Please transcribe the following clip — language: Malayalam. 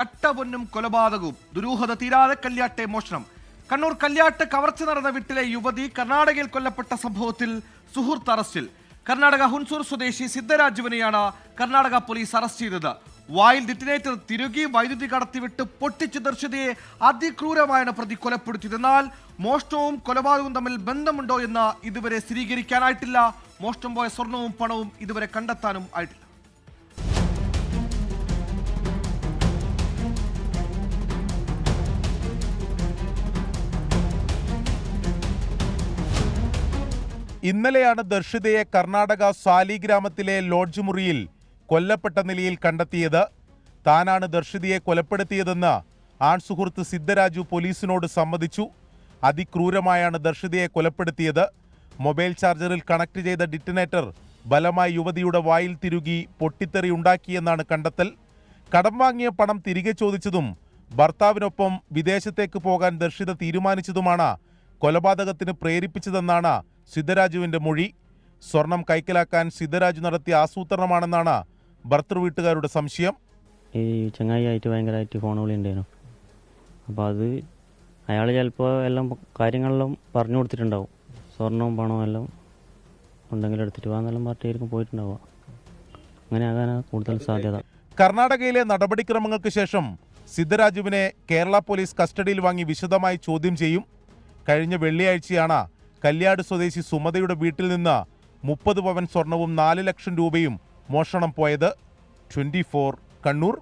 കട്ടപൊന്നും കൊലപാതകവും ദുരൂഹത തീരാതെ കല്യാട്ടെ മോഷണം. കണ്ണൂർ കല്യാട്ട് കവർച്ച നടന്ന വീട്ടിലെ യുവതി കർണാടകയിൽ കൊല്ലപ്പെട്ട സംഭവത്തിൽ സുഹൃത്ത് അറസ്റ്റിൽ. കർണാടക ഹുൻസൂർ സ്വദേശി സിദ്ധരാജുവിനെയാണ് കർണാടക പോലീസ് അറസ്റ്റ് ചെയ്തത്. വായിൽ ഡിറ്റിനേറ്റർ തിരുകി വൈദ്യുതി കടത്തിവിട്ട് പൊട്ടിച്ച് ദർശിതയെ അതിക്രൂരമായാണ് പ്രതി കൊലപ്പെടുത്തിയത്. എന്നാൽ മോഷ്ടവും കൊലപാതകവും തമ്മിൽ ബന്ധമുണ്ടോ എന്ന് ഇതുവരെ സ്ഥിരീകരിക്കാനായിട്ടില്ല. മോഷ്ടം പോയ സ്വർണവും പണവും ഇതുവരെ കണ്ടെത്താനും ആയിട്ടില്ല. ഇന്നലെയാണ് ദർശിതയെ കർണാടക സാലി ഗ്രാമത്തിലെ ലോഡ്ജ് മുറിയിൽ കൊല്ലപ്പെട്ട നിലയിൽ കണ്ടെത്തിയത്. താനാണ് ദർശിതയെ കൊലപ്പെടുത്തിയതെന്ന് ആൺസുഹൃത്ത് സിദ്ധരാജു പോലീസിനോട് സമ്മതിച്ചു. അതിക്രൂരമായാണ് ദർശിതയെ കൊലപ്പെടുത്തിയത്. മൊബൈൽ ചാർജറിൽ കണക്ട് ചെയ്ത ഡിറ്റനേറ്റർ ബലമായി യുവതിയുടെ വായിൽ തിരുകി പൊട്ടിത്തെറി ഉണ്ടാക്കിയെന്നാണ് കണ്ടെത്തൽ. കടം വാങ്ങിയ പണം തിരികെ ചോദിച്ചതും ഭർത്താവിനൊപ്പം വിദേശത്തേക്ക് പോകാൻ ദർശിത തീരുമാനിച്ചതുമാണ് കൊലപാതകത്തിന് പ്രേരിപ്പിച്ചതെന്നാണ് സിദ്ധരാജുവിന്റെ മൊഴി സ്വർണം കൈക്കലാക്കാൻ സിദ്ധരാജു നടത്തിയ ആസൂത്രണമാണെന്നാണ് ഭർത്തൃ വീട്ടുകാരുടെ സംശയം. ഈ ചങ്ങായി ആയിട്ട് ഭയങ്കരമായിട്ട് ഫോൺ വിളി ഉണ്ടായിരുന്നു. അപ്പോൾ അത് അയാൾ ചിലപ്പോൾ എല്ലാം കാര്യങ്ങളെല്ലാം പറഞ്ഞു കൊടുത്തിട്ടുണ്ടാവും. സ്വർണവും പണവും എല്ലാം ഉണ്ടെങ്കിൽ എടുത്തിട്ട് പോകാന്നെല്ലാം പറഞ്ഞിട്ടായിരിക്കും പോയിട്ടുണ്ടാവുക. അങ്ങനെ ആകാനാണ് കൂടുതൽ സാധ്യത. കർണാടകയിലെ നടപടിക്രമങ്ങൾക്ക് ശേഷം സിദ്ധരാജുവിനെ കേരള പോലീസ് കസ്റ്റഡിയിൽ വാങ്ങി വിശദമായി ചോദ്യം ചെയ്യും. കഴിഞ്ഞ വെള്ളിയാഴ്ചയാണ് കല്യാട് സ്വദേശി സുമതയുടെ വീട്ടിൽ നിന്ന് മുപ്പത് പവൻ സ്വർണവും നാല് ലക്ഷം രൂപയും മോഷണം പോയത് ട്വന്റി കണ്ണൂർ.